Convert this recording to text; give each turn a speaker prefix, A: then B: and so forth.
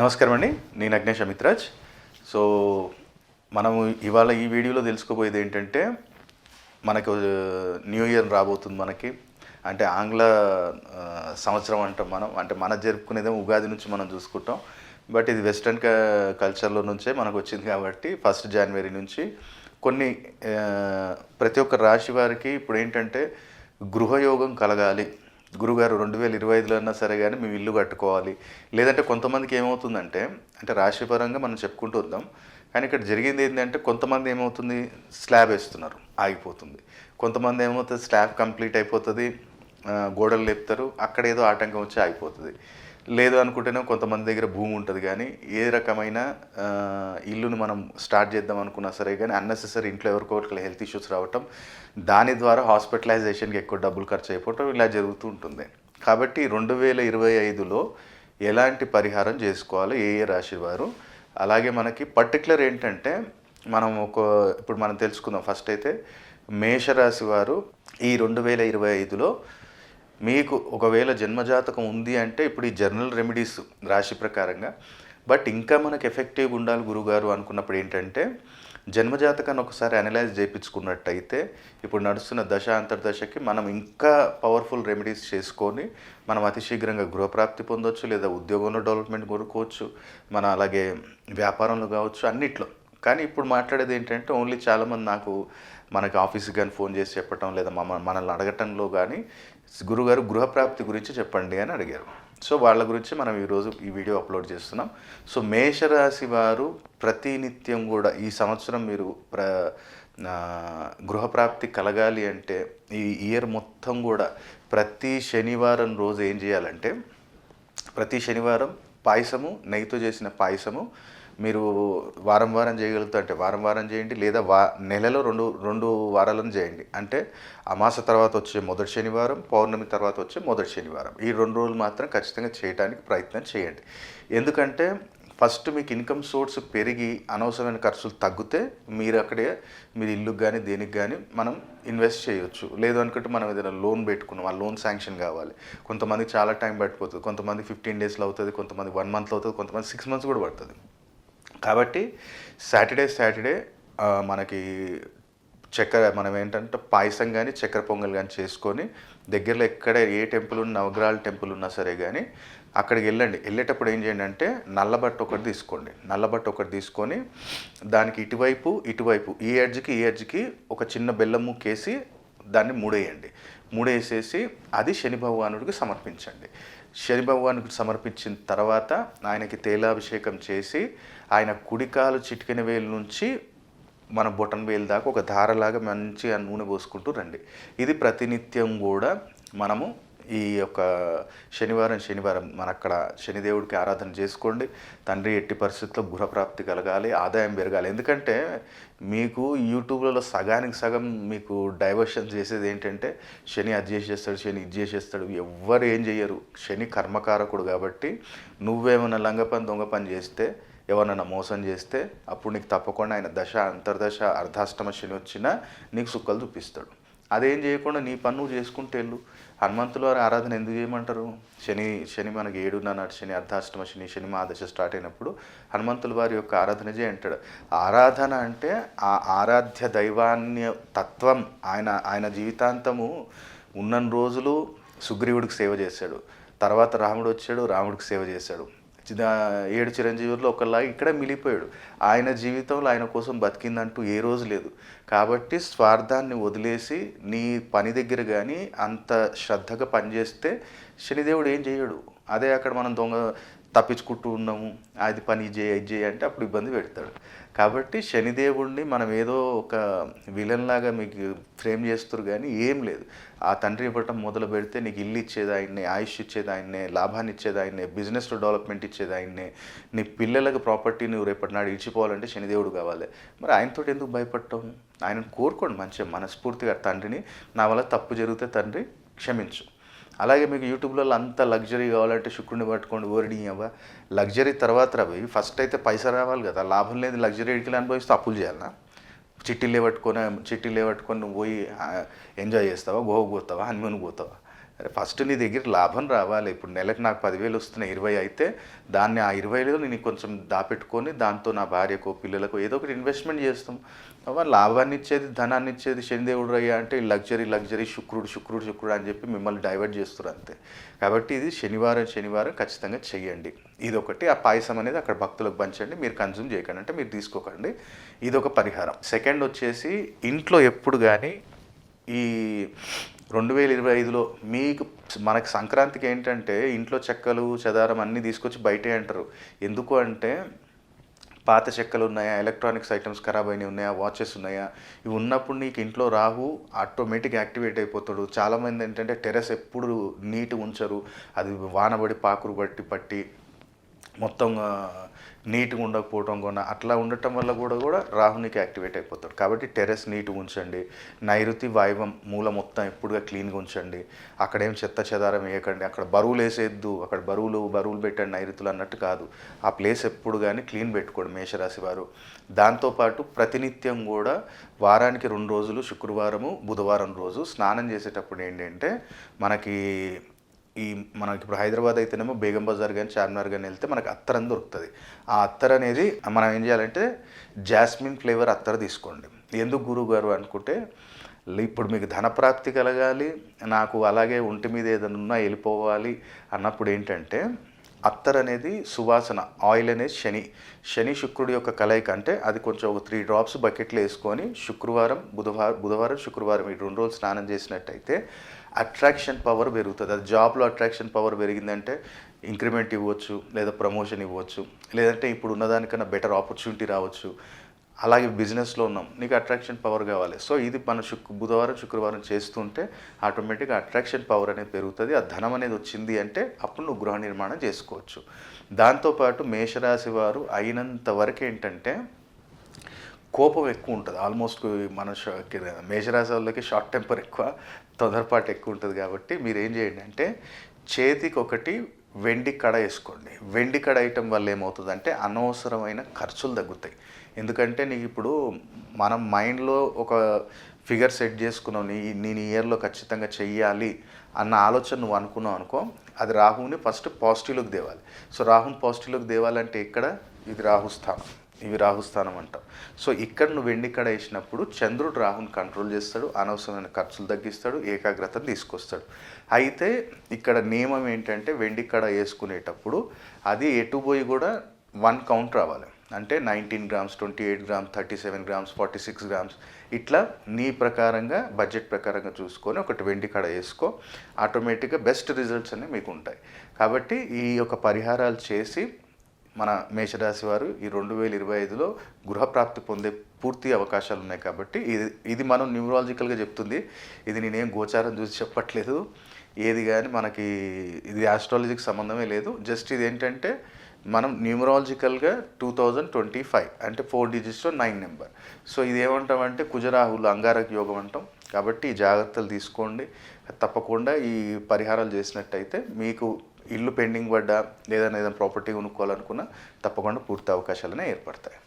A: నమస్కారం అండి. నేను అగ్నేష్ అమిత్రాజ్. సో మనము ఇవాళ ఈ వీడియోలో తెలుసుకోబోయేది ఏంటంటే మనకు న్యూ ఇయర్ రాబోతుంది మనకి. అంటే ఆంగ్ల సంవత్సరం అంటాం మనం. అంటే మన జరుపుకునేదేమో ఉగాది నుంచి మనం చూసుకుంటాం. బట్ ఇది వెస్ట్రన్ కల్చర్లో నుంచే మనకు వచ్చింది కాబట్టి ఫస్ట్ జనవరి నుంచి కొన్ని ప్రతి ఒక్క రాశి వారికి ఇప్పుడు ఏంటంటే గృహయోగం కలగాలి. గురుగారు రెండు వేల ఇరవై ఐదులో అయినా సరే కానీ మేము ఇల్లు కట్టుకోవాలి. లేదంటే కొంతమందికి ఏమవుతుందంటే అంటే రాశిపరంగా మనం చెప్పుకుంటూ వద్దాం. కానీ ఇక్కడ జరిగింది ఏంటంటే కొంతమంది ఏమవుతుంది? స్లాబ్ వేస్తున్నారు ఆగిపోతుంది. కొంతమంది ఏమవుతుంది? స్లాబ్ కంప్లీట్ అయిపోతుంది గోడలు లేపుతారు అక్కడ ఏదో ఆటంకం వచ్చి ఆగిపోతుంది. లేదు అనుకుంటేనే కొంతమంది దగ్గర భూమి ఉంటుంది కానీ ఏ రకమైన ఇల్లును మనం స్టార్ట్ చేద్దాం అనుకున్నా సరే కానీ అన్నెసెసరీ ఇంట్లో ఎవరికో ఒకరికి హెల్త్ ఇష్యూస్ రావటం దాని ద్వారా హాస్పిటలైజేషన్కి ఎక్కువ డబ్బులు ఖర్చు అయిపోవటం ఇలా జరుగుతూ ఉంటుంది. కాబట్టి రెండు వేల ఇరవై ఐదులో ఎలాంటి పరిహారం చేసుకోవాలి? ఏ ఏ రాశి వారు? అలాగే మనకి పర్టికులర్ ఏంటంటే మనం ఒక ఇప్పుడు మనం తెలుసుకుందాం. ఫస్ట్ అయితే మేషరాశి వారు ఈ రెండు వేల ఇరవై ఐదులో మీకు ఒకవేళ జన్మజాతకం ఉంది అంటే ఇప్పుడు ఈ జర్నల్ రెమెడీస్ రాశి ప్రకారంగా బట్ ఇంకా మనకు ఎఫెక్టివ్ ఉండాలి గురుగారు అనుకున్నప్పుడు ఏంటంటే జన్మజాతకాన్ని ఒకసారి అనలైజ్ చేయించుకున్నట్టయితే ఇప్పుడు నడుస్తున్న దశ అంతర్దశకి మనం ఇంకా పవర్ఫుల్ రెమెడీస్ చేసుకొని మనం అతి శీఘ్రంగా గృహప్రాప్తి పొందొచ్చు లేదా ఉద్యోగంలో డెవలప్మెంట్ కొనుక్కోవచ్చు మన అలాగే వ్యాపారంలో కావచ్చు అన్నిట్లో. కానీ ఇప్పుడు మాట్లాడేది ఏంటంటే ఓన్లీ చాలామంది నాకు మనకి ఆఫీస్కి కానీ ఫోన్ చేసి చెప్పటం లేదా మమ్మ మనల్ని అడగటంలో కానీ గురుగారు గృహప్రాప్తి గురించి చెప్పండి అని అడిగారు. సో వాళ్ళ గురించి మనం ఈరోజు ఈ వీడియో అప్లోడ్ చేస్తున్నాం. సో మేషరాశి వారు ప్రతినిత్యం కూడా ఈ సంవత్సరం మీరు ప్ర గృహప్రాప్తి కలగాలి అంటే ఈ ఇయర్ మొత్తం కూడా ప్రతి శనివారం రోజు ఏం చేయాలంటే ప్రతి శనివారం పాయసము నెయ్యితో చేసిన పాయసము మీరు వారం వారం చేయగలుగుతా అంటే వారం వారం చేయండి లేదా వా నెలలో రెండు రెండు వారాలను చేయండి. అంటే అమాస తర్వాత వచ్చే మొదటి శనివారం పౌర్ణమి తర్వాత వచ్చే మొదటి శనివారం. ఈ రెండు రోజులు మాత్రం ఖచ్చితంగా చేయడానికి ప్రయత్నం చేయండి. ఎందుకంటే ఫస్ట్ మీకు ఇన్కమ్ సోర్స్ పెరిగి అనవసరమైన ఖర్చులు తగ్గితే మీరు అక్కడే మీరు ఇల్లుకి కానీ దేనికి కానీ మనం ఇన్వెస్ట్ చేయొచ్చు. లేదు అనుకుంటే మనం ఏదైనా లోన్ పెట్టుకున్నాం ఆ లోన్ శాంక్షన్ కావాలి. కొంతమంది చాలా టైం పట్టిపోతుంది. కొంతమంది ఫిఫ్టీన్ డేస్లో అవుతుంది కొంతమంది వన్ మంత్లో అవుతుంది కొంతమంది సిక్స్ మంత్స్ కూడా పడుతుంది. కాబట్టి సాటర్డే సాటర్డే మనకి చక్కెర మనం ఏంటంటే పాయసం కానీ చక్కెర పొంగల్ కానీ చేసుకొని దగ్గరలో ఎక్కడ ఏ టెంపుల్ ఉన్న నవగ్రహాల టెంపుల్ ఉన్నా సరే కానీ అక్కడికి వెళ్ళండి. వెళ్ళేటప్పుడు ఏం చేయండి అంటే నల్లబట్ట ఒకటి తీసుకోండి. నల్లబట్ట ఒకటి తీసుకొని దానికి ఇటువైపు ఇటువైపు ఈ ఎడ్జ్కి ఈ ఎడ్జ్కి ఒక చిన్న బెల్లం ముక్కేసి దాన్ని మూడేయండి. మూడేసేసి అది శని భగవానుడికి సమర్పించండి. శని భగవానికి సమర్పించిన తర్వాత ఆయనకి తైలాభిషేకం చేసి ఆయన కుడికాలు చిటికెన వేలు నుంచి మన బొటన్ వేలు దాకా ఒక ధారలాగా మంచిగా నూనె పోసుకుంటూ రండి. ఇది ప్రతినిత్యం కూడా మనము ఈ యొక్క శనివారం శనివారం మన అక్కడ శనిదేవుడికి ఆరాధన చేసుకోండి. తండ్రి ఎట్టి పరిస్థితుల్లో గృహప్రాప్తి కలగాలి ఆదాయం పెరగాలి. ఎందుకంటే మీకు యూట్యూబ్లలో సగానికి సగం మీకు డైవర్షన్ చేసేది ఏంటంటే శని అది చేసేస్తాడు శని ఇది చేసేస్తాడు. ఎవ్వరు ఏం చెయ్యరు. శని కర్మకారకుడు కాబట్టి నువ్వేమైనా లంగ పని దొంగ పని చేస్తే ఎవరన్నా మోసం చేస్తే అప్పుడు నీకు తప్పకుండా ఆయన దశ అంతర్దశ అర్ధాష్టమ శని వచ్చినా నీకు సుక్కలు చూపిస్తాడు. అదేం చేయకుండా నీ పన్ను చేసుకుంటే వెళ్ళు. హనుమంతుల వారి ఆరాధన ఎందుకు చేయమంటారు? శని శని మనకి ఏడున్న నాటి శని అర్ధాష్టమ శని శని మాదశ స్టార్ట్ అయినప్పుడు హనుమంతుల వారి యొక్క ఆరాధన చేయి అంటాడు. ఆరాధన అంటే ఆ ఆరాధ్య దైవాన్య తత్వం ఆయన ఆయన జీవితాంతము ఉన్న రోజులు సుగ్రీవుడికి సేవ చేశాడు తర్వాత రాముడు వచ్చాడు రాముడికి సేవ చేశాడు ఏడు చిరంజీవుల్లో ఒకలాగా ఇక్కడ మిలిపోయాడు ఆయన జీవితంలో ఆయన కోసం బతికిందంటూ ఏ రోజు లేదు. కాబట్టి స్వార్థాన్ని వదిలేసి నీ పని దగ్గర కానీ అంత శ్రద్ధగా పనిచేస్తే శనిదేవుడు ఏం చేయడు. అదే అక్కడ మనం దొంగ తప్పించుకుంటూ ఉన్నాము అది పని చేయి ఇది చేయి అంటే అప్పుడు ఇబ్బంది పెడతాడు. కాబట్టి శనిదేవుడిని మనం ఏదో ఒక విలన్ లాగా మీకు ఫ్రేమ్ చేస్తారు కానీ ఏం లేదు. ఆ తండ్రి ఇవ్వటం మొదలు పెడితే నీకు ఇల్లు ఇచ్చేది ఆయన్నే ఆయుష్ ఇచ్చేది ఆయన్నే లాభాన్ని ఇచ్చేది ఆయన్నే బిజినెస్లో డెవలప్మెంట్ ఇచ్చేది ఆయన్నే నీ పిల్లలకు ప్రాపర్టీ నువ్వు రేపటి నాడు ఇచ్చిపోవాలంటే శనిదేవుడు కావాలి. మరి ఆయనతో ఎందుకు భయపడటం ఆయనను కోరుకోండి మంచిగా మనస్ఫూర్తిగా తండ్రిని నా వల్ల తప్పు జరిగితే తండ్రి క్షమించు. అలాగే మీకు యూట్యూబ్లో అంత లగ్జరీ కావాలంటే శుక్రుడిని పట్టుకోండి ఓరిడి అవ్వ లగ్జరీ తర్వాత రవి ఫస్ట్ అయితే పైసా రావాలి కదా. లాభం లేదు లగ్జరీ ఎడికి అనుభవిస్తే అప్పులు చేయాలన్నా చిట్టీలే పట్టుకొని చిట్టీలే పట్టుకొని నువ్వు పోయి ఎంజాయ్ చేస్తావా? గోవకు పోతావా? హనుమూన్కి పోతావా? అరే ఫస్ట్ నీ దగ్గర లాభం రావాలి. ఇప్పుడు నెలకు నాకు పదివేలు వస్తున్నాయి ఇరవై అయితే దాన్ని ఆ ఇరవైలో నేను కొంచెం దాపెట్టుకొని దాంతో నా భార్యకో పిల్లలకు ఏదో ఒకటి ఇన్వెస్ట్మెంట్ చేస్తాం. అవ్వ లాభాన్ని ఇచ్చేది ధనాన్ని ఇచ్చేది శనిదేవుడు అయ్యా అంటే లగ్జరీ లగ్జరీ శుక్రుడు శుక్రుడు శుక్రుడు అని చెప్పి మిమ్మల్ని డైవర్ట్ చేస్తారు అంతే. కాబట్టి ఇది శనివారం శనివారం ఖచ్చితంగా చెయ్యండి ఇది ఒకటి ఆ పాయసం అనేది అక్కడ భక్తులకు పంచండి. మీరు కన్జ్యూమ్ చేయకండి. అంటే మీరు తీసుకోకండి. ఇది ఒక పరిహారం. సెకండ్ వచ్చేసి ఇంట్లో ఎప్పుడు కానీ ఈ రెండు వేల ఇరవై ఐదులో మీకు మనకి సంక్రాంతికి ఏంటంటే ఇంట్లో చెక్కలు చెదారం అన్నీ తీసుకొచ్చి బయటే అంటారు. ఎందుకు అంటే పాత చెక్కలు ఉన్నాయా ఎలక్ట్రానిక్స్ ఐటమ్స్ ఖరాబ్ అయినవి ఉన్నాయా వాచెస్ ఉన్నాయా? ఇవి ఉన్నప్పుడు నీకు ఇంట్లో రాహు ఆటోమేటిక్ యాక్టివేట్ అయిపోతాడు. చాలామంది ఏంటంటే టెరెస్ ఎప్పుడు నీట్ ఉంచరు అది వానబడి పాకురు బట్టి పట్టి మొత్తం నీట్గా ఉండకపోవటం కూడా అట్లా ఉండటం వల్ల కూడా కూడా రాహునికి యాక్టివేట్ అయిపోతాడు. కాబట్టి టెరెస్ నీట్గా ఉంచండి. నైరుతి వాయువం మూల మొత్తం ఎప్పుడుగా క్లీన్గా ఉంచండి. అక్కడేం చెత్త చెదారం వేయకండి. అక్కడ బరువులు వేసేద్దు అక్కడ బరువులు బరువులు పెట్టండి నైరుతులు అన్నట్టు కాదు. ఆ ప్లేస్ ఎప్పుడు కానీ క్లీన్ పెట్టుకోండి మేషరాశి వారు. దాంతోపాటు ప్రతినిత్యం కూడా వారానికి రెండు రోజులు శుక్రవారము బుధవారం రోజు స్నానం చేసేటప్పుడు ఏంటంటే మనకి ఈ మనకి ఇప్పుడు హైదరాబాద్ అయితేనేమో బేగం బజార్ కానీ చార్మినార్ కానీ వెళ్తే మనకు అత్తరం దొరుకుతుంది. ఆ అత్తర్ అనేది మనం ఏం చేయాలంటే జాస్మిన్ ఫ్లేవర్ అత్తర్ తీసుకోండి. ఎందుకు గురువు గారు అనుకుంటే ఇప్పుడు మీకు ధనప్రాప్తి కలగాలి నాకు అలాగే ఒంటి మీద ఏదైనా ఉన్నా వెళ్ళిపోవాలి అన్నప్పుడు ఏంటంటే అత్తర్ అనేది సువాసన ఆయిల్ అనేది శని. శని శుక్రుడి యొక్క కలయిక అంటే అది కొంచెం ఒక త్రీ డ్రాప్స్ బకెట్లో వేసుకొని శుక్రవారం బుధవారం బుధవారం శుక్రవారం ఈ రెండు రోజులు స్నానం చేసినట్టయితే అట్రాక్షన్ పవర్ పెరుగుతుంది. అది జాబ్లో అట్రాక్షన్ పవర్ పెరిగిందంటే ఇంక్రిమెంట్ ఇవ్వచ్చు లేదా ప్రమోషన్ ఇవ్వచ్చు లేదంటే ఇప్పుడు ఉన్నదానికన్నా బెటర్ ఆపర్చునిటీ రావచ్చు. అలాగే బిజినెస్లో ఉన్నాం. నీకు అట్రాక్షన్ పవర్ కావాలి. సో ఇది మన శుక్ బుధవారం శుక్రవారం చేస్తుంటే ఆటోమేటిక్గా అట్రాక్షన్ పవర్ అనేది పెరుగుతుంది. ఆ ధనం అనేది వచ్చింది అంటే అప్పుడు నువ్వు గృహ నిర్మాణం చేసుకోవచ్చు. దాంతోపాటు మేషరాశి వారు అయినంత వరకు ఏంటంటే కోపం ఎక్కువ ఉంటుంది. ఆల్మోస్ట్ మన ష- మేషరాశి వాళ్ళకి షార్ట్ టెంపర్ ఎక్కువ తొందరపాటు ఎక్కువ ఉంటుంది కాబట్టి మీరు ఏం చేయండి అంటే చేతికి ఒకటి వెండి కడ వేసుకోండి. వెండి కడ వేయటం వల్ల ఏమవుతుందంటే అనవసరమైన ఖర్చులు తగ్గుతాయి. ఎందుకంటే నీకు ఇప్పుడు మనం మైండ్లో ఒక ఫిగర్ సెట్ చేసుకున్నావు నీ నేను ఇయర్లో ఖచ్చితంగా చెయ్యాలి అన్న ఆలోచన నువ్వు అనుకున్నావు అనుకో అది రాహుని ఫస్ట్ పాజిటివ్లోకి దేవాలి సో రాహుని పాజిటివ్లోకి దేవాలంటే ఇక్కడ ఇది రాహు స్థానం. ఇవి రాహుస్థానం అంటాం. సో ఇక్కడ నువ్వు వెండి కడ వేసినప్పుడు చంద్రుడు రాహుని కంట్రోల్ చేస్తాడు అనవసరమైన ఖర్చులు తగ్గిస్తాడు ఏకాగ్రతను తీసుకొస్తాడు. అయితే ఇక్కడ నియమం ఏంటంటే వెండి కడ వేసుకునేటప్పుడు అది ఎటు పోయి కూడా వన్ కౌంట్ రావాలి. అంటే nineteen grams twenty eight grams thirty seven grams forty six grams ఇట్లా నీ ప్రకారంగా బడ్జెట్ ప్రకారంగా చూసుకొని ఒకటి వెండి కడ వేసుకో. ఆటోమేటిక్గా బెస్ట్ రిజల్ట్స్ అనేవి మీకు ఉంటాయి. కాబట్టి ఈ యొక్క పరిహారాలు చేసి మన మేషరాశి వారు ఈ రెండు వేల ఇరవై ఐదులో గృహప్రాప్తి పొందే పూర్తి అవకాశాలు ఉన్నాయి కాబట్టి ఇది ఇది మనం న్యూమరాలజికల్గా చెప్తుంది. ఇది నేనేం గోచారం చూసి చెప్పట్లేదు. ఏది కానీ మనకి ఇది ఆస్ట్రాలజీకి సంబంధమే లేదు. జస్ట్ ఇది ఏంటంటే మనం న్యూమరాలజికల్గా టూ థౌజండ్ ట్వంటీ ఫైవ్ అంటే ఫోర్ డిజిట్స్లో నైన్ నెంబర్ సో ఇది ఏమంటామంటే కుజరాహులు అంగారక యోగం అంటాం. కాబట్టి ఈ జాగ్రత్తలు తీసుకోండి. తప్పకుండా ఈ పరిహారాలు చేసినట్టయితే మీకు ఇల్లు పెండింగ్ పడ్డా లేదా ఏదైనా ప్రాపర్టీ కొనుక్కోవాలనుకున్నా తప్పకుండా పూర్తి అవకాశాలనే ఏర్పడతాయి.